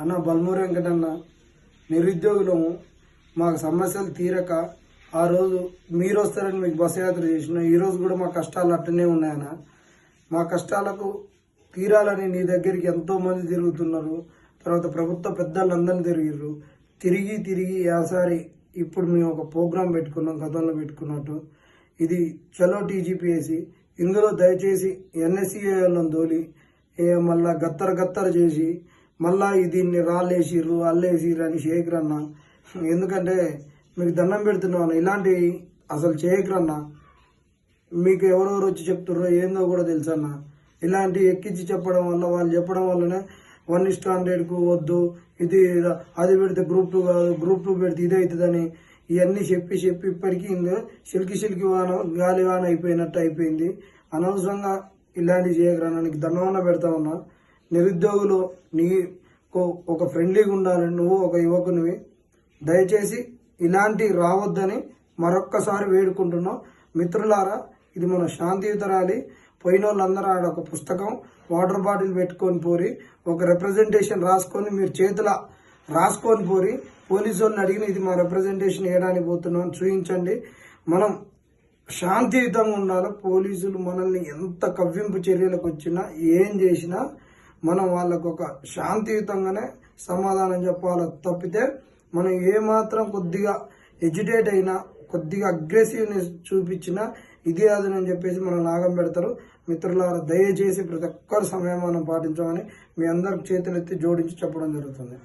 అన్న బల్మూరి వెంకటన్న నిరుద్యోగులము మాకు సమస్యలు తీరక ఆ రోజు మీరు వస్తారని మీకు బస్సు యాత్ర చేసిన. ఈరోజు కూడా మా కష్టాలు అట్టనే ఉన్నాయన్న మా కష్టాలకు తీరాలని నీ దగ్గరికి ఎంతోమంది తిరుగుతున్నారు. తర్వాత ప్రభుత్వ పెద్దలందరినీ తిరిగిర్రు. తిరిగి తిరిగి యాసారి ఇప్పుడు మేము ఒక ప్రోగ్రాం పెట్టుకున్నాం గతంలో పెట్టుకున్నట్టు. ఇది చలో టీజీపీఎస్సి. ఇందులో దయచేసి ఎన్ఎస్సీ వాళ్ళని తోలి ఏ మళ్ళా గత్తర గత్తర చేసి మళ్ళా దీన్ని రాళ్ళేసిర్రు అల్లేసిర్రు అని చేయకరన్న. ఎందుకంటే మీకు దండం పెడుతున్నాను అన్న అసలు చేయకరన్నా. మీకు ఎవరెవరు వచ్చి చెప్తుర్రో ఏందో కూడా తెలుసు అన్న ఇలాంటి ఎక్కించి చెప్పడం వల్ల వాళ్ళు చెప్పడం వల్లనే వన్ స్టాండర్డ్కు వద్దు ఇది అది పెడితే గ్రూప్ టూ కాదు గ్రూప్ టూ పెడితే ఇది అవుతుందని ఇవన్నీ చెప్పి చెప్పి ఇప్పటికీ సిల్కి సిల్కి వాన గాలి వాన అయిపోయినట్టు అయిపోయింది. అనవసరంగా ఇలాంటివి చేయకరానా నీకు దండవన్న పెడతా ఉన్నా. నిరుద్యోగులు నీ ఒక ఫ్రెండ్లీగా ఉండాలి నువ్వు ఒక యువకునివి దయచేసి ఇలాంటి రావద్దని మరొక్కసారి వేడుకుంటున్నాం మిత్రులారా ఇది మన శాంతియుత ర్యాలీ. పోయిన వాళ్ళందరూ ఆడ ఒక పుస్తకం వాటర్ బాటిల్ పెట్టుకొని పోరి ఒక రిప్రజెంటేషన్ రాసుకొని మీరు చేతుల రాసుకొని పోరి పోలీసు వాళ్ళని అడిగిన ఇది మా రిప్రజెంటేషన్ వేయడానికి పోతున్నాం చూపించండి మనం శాంతియుతంగా ఉండాలి? పోలీసులు మనల్ని ఎంత కవ్వింపు చర్యలకు వచ్చినా ఏం చేసినా మనం వాళ్ళకు ఒక శాంతియుతంగానే సమాధానం చెప్పాలి తప్పితే మనం ఏమాత్రం కొద్దిగా ఎడ్యుటేట్ అయినా కొద్దిగా అగ్రెసివ్నెస్ చూపించినా ఇది అది అని చెప్పేసి మనం లాగం పెడతారు. మిత్రులారా దయచేసి ప్రతి ఒక్కరి సమయం మనం పాటించమని మీ అందరికి చేతులెత్తి జోడించి చెప్పడం జరుగుతుంది.